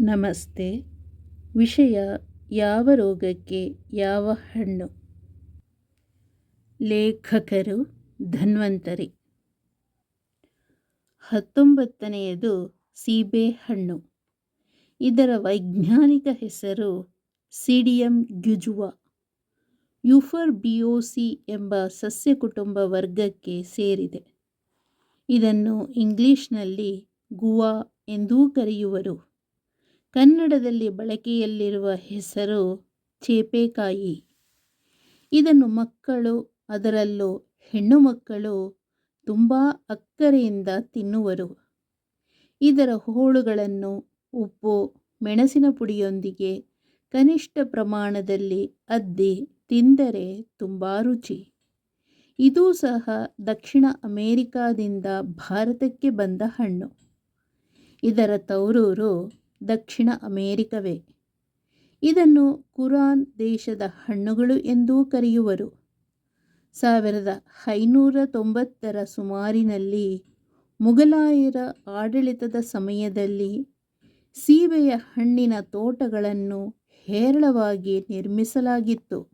ನಮಸ್ತೆ. ವಿಷಯ, ಯಾವ ರೋಗಕ್ಕೆ ಯಾವ ಹಣ್ಣು? ಲೇಖಕರು ಧನ್ವಂತರಿ. ಹತ್ತೊಂಬತ್ತನೆಯದು ಸೀಬೆ ಹಣ್ಣು. ಇದರ ವೈಜ್ಞಾನಿಕ ಹೆಸರು ಸಿಡಿಯಂ ಗ್ಯುಜುವಾ. ಯುಫರ್ಬಿಯೋಸಿ ಎಂಬ ಸಸ್ಯ ಕುಟುಂಬ ವರ್ಗಕ್ಕೆ ಸೇರಿದೆ. ಇದನ್ನು ಇಂಗ್ಲಿಷ್ನಲ್ಲಿ ಗುವಾ ಎಂದೂ ಕರೆಯುವರು. ಕನ್ನಡದಲ್ಲಿ ಬಳಕೆಯಲ್ಲಿರುವ ಹೆಸರು ಚೇಪೆಕಾಯಿ. ಇದನ್ನು ಮಕ್ಕಳು, ಅದರಲ್ಲೂ ಹೆಣ್ಣು ಮಕ್ಕಳು ತುಂಬ ಅಕ್ಕರೆಯಿಂದ ತಿನ್ನುವರು. ಇದರ ಹೋಳುಗಳನ್ನು ಉಪ್ಪು, ಮೆಣಸಿನ ಪುಡಿಯೊಂದಿಗೆ ಕನಿಷ್ಠ ಪ್ರಮಾಣದಲ್ಲಿ ಅದ್ದಿ ತಿಂದರೆ ತುಂಬ ರುಚಿ. ಇದೂ ಸಹ ದಕ್ಷಿಣ ಅಮೇರಿಕಾದಿಂದ ಭಾರತಕ್ಕೆ ಬಂದ ಹಣ್ಣು. ಇದರ ತವರೂರು ದಕ್ಷಿಣ ಅಮೇರಿಕವೇ. ಇದನ್ನು ಕುರಾನ್ ದೇಶದ ಹಣ್ಣುಗಳು ಎಂದೂ ಕರೆಯುವರು. ಸಾವಿರದ ಐನೂರ ತೊಂಬತ್ತರ ಸುಮಾರಿನಲ್ಲಿ ಮುಗಲಾಯರ ಆಡಳಿತದ ಸಮಯದಲ್ಲಿ ಸೀಬೆಯ ಹಣ್ಣಿನ ತೋಟಗಳನ್ನು ಹೇರಳವಾಗಿ ನಿರ್ಮಿಸಲಾಗಿತ್ತು.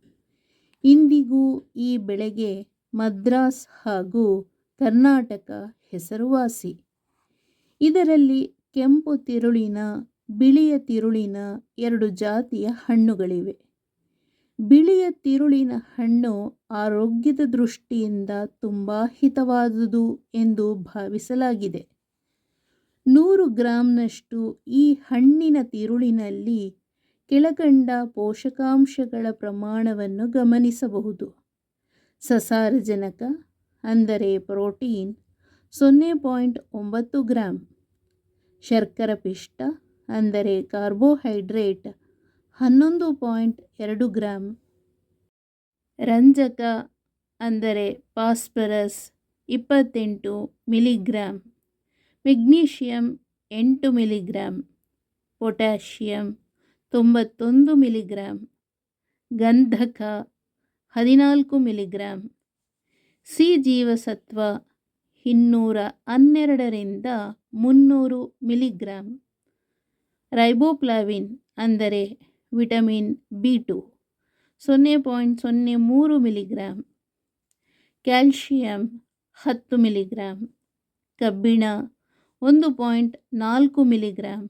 ಇಂದಿಗೂ ಈ ಬೆಳೆಗೆ ಮದ್ರಾಸ್ ಹಾಗೂ ಕರ್ನಾಟಕ ಹೆಸರುವಾಸಿ. ಇದರಲ್ಲಿ ಕೆಂಪು ತಿರುಳಿನ ಬಿಳಿಯ ತಿರುಳಿನ ಎರಡು ಜಾತಿಯ ಹಣ್ಣುಗಳಿವೆ. ಬಿಳಿಯ ತಿರುಳಿನ ಹಣ್ಣು ಆರೋಗ್ಯದ ದೃಷ್ಟಿಯಿಂದ ತುಂಬ ಹಿತವಾದುದು ಎಂದು ಭಾವಿಸಲಾಗಿದೆ. ನೂರು ಗ್ರಾಂನಷ್ಟು ಈ ಹಣ್ಣಿನ ತಿರುಳಿನಲ್ಲಿ ಕೆಳಕಂಡ ಪೋಷಕಾಂಶಗಳ ಪ್ರಮಾಣವನ್ನು ಗಮನಿಸಬಹುದು. ಸಸಾರಜನಕ ಅಂದರೆ ಪ್ರೋಟೀನ್ ಸೊನ್ನೆ ಪಾಯಿಂಟ್ ಒಂಬತ್ತು ಗ್ರಾಂ. ಶರ್ಕರ ಪಿಷ್ಟ ಅಂದರೆ ಕಾರ್ಬೋಹೈಡ್ರೇಟ್ ಹನ್ನೊಂದು ಪಾಯಿಂಟ್ ಎರಡು ಗ್ರಾಮ್ ರಂಜಕ ಅಂದರೆ ಫಾಸ್ಫರಸ್ ಇಪ್ಪತ್ತೆಂಟು ಮಿಲಿಗ್ರಾಮ್ ಮೆಗ್ನೀಷಿಯಂ ಎಂಟು ಮಿಲಿಗ್ರಾಮ್ ಪೊಟ್ಯಾಷಿಯಂ ತೊಂಬತ್ತೊಂದು ಮಿಲಿಗ್ರಾಮ್ ಗಂಧಕ ಹದಿನಾಲ್ಕು ಮಿಲಿಗ್ರಾಮ್ ಸಿ ಜೀವಸತ್ವ ಇನ್ನೂರ ಹನ್ನೆರಡರಿಂದ ಮುನ್ನೂರು ಮಿಲಿಗ್ರಾಮ್ ರೈಬೋಪ್ಲಾವಿನ್ ಅಂದರೆ ವಿಟಮಿನ್ ಬಿ ಟು, ಸೊನ್ನೆ ಪಾಯಿಂಟ್ ಸೊನ್ನೆ ಮೂರು ಮಿಲಿಗ್ರಾಮ್ ಕ್ಯಾಲ್ಶಿಯಂ ಹತ್ತು ಮಿಲಿಗ್ರಾಮ್ ಕಬ್ಬಿಣ ಒಂದು ಪಾಯಿಂಟ್ ನಾಲ್ಕು ಮಿಲಿಗ್ರಾಮ್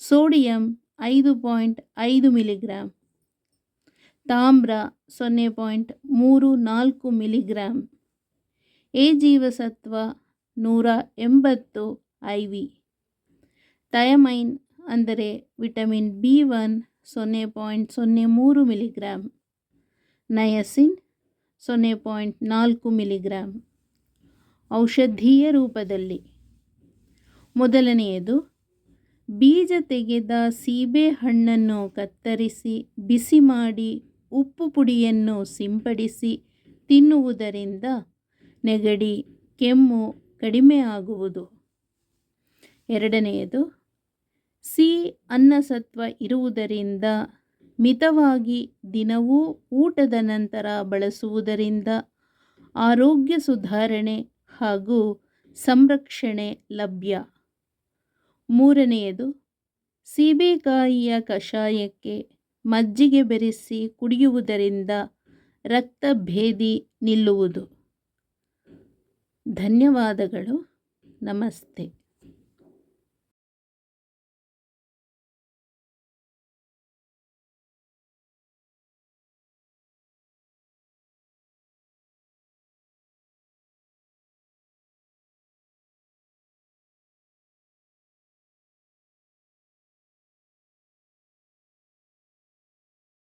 ಸೋಡಿಯಂ ಐದು ಪಾಯಿಂಟ್ ಐದು ಮಿಲಿಗ್ರಾಮ್ ತಾಮ್ರ ಸೊನ್ನೆ ಪಾಯಿಂಟ್ ಮೂರು ನಾಲ್ಕು ಮಿಲಿಗ್ರಾಮ್ ಎ ಜೀವಸತ್ವ ನೂರ ಎಂಬತ್ತು ಐ ವಿ ಥಯಮೈನ್ ಅಂದರೆ ವಿಟಮಿನ್ ಬಿ ಒನ್, ಸೊನ್ನೆ ಪಾಯಿಂಟ್ ಸೊನ್ನೆ ಮೂರು ಮಿಲಿಗ್ರಾಮ್ ನಯಸಿನ್, ಸೊನ್ನೆ ಪಾಯಿಂಟ್ ನಾಲ್ಕು ಮಿಲಿಗ್ರಾಮ್ ಔಷಧೀಯ ರೂಪದಲ್ಲಿ ಮೊದಲನೆಯದು, ಬೀಜ ತೆಗೆದ ಸೀಬೆ ಹಣ್ಣನ್ನು ಕತ್ತರಿಸಿ, ಬಿಸಿ ಮಾಡಿ, ಉಪ್ಪು ಪುಡಿಯನ್ನು ಸಿಂಪಡಿಸಿ ತಿನ್ನುವುದರಿಂದ ನೆಗಡಿ, ಕೆಮ್ಮು ಕಡಿಮೆ ಆಗುವುದು ಎರಡನೆಯದು ಸಿ ಅನ್ನಸತ್ವ ಇರುವುದರಿಂದ ಮಿತವಾಗಿ ದಿನವೂ ಊಟದ ನಂತರ ಬಳಸುವುದರಿಂದ ಆರೋಗ್ಯ ಸುಧಾರಣೆ ಹಾಗೂ ಸಂರಕ್ಷಣೆ ಲಭ್ಯ. ಮೂರನೆಯದು ಸೀಬೆಕಾಯಿಯ ಕಷಾಯಕ್ಕೆ ಮಜ್ಜಿಗೆ ಬೆರೆಸಿ ಕುಡಿಯುವುದರಿಂದ ರಕ್ತಭೇದಿ ನಿಲ್ಲುವುದು. ಧನ್ಯವಾದಗಳು, ನಮಸ್ತೆ.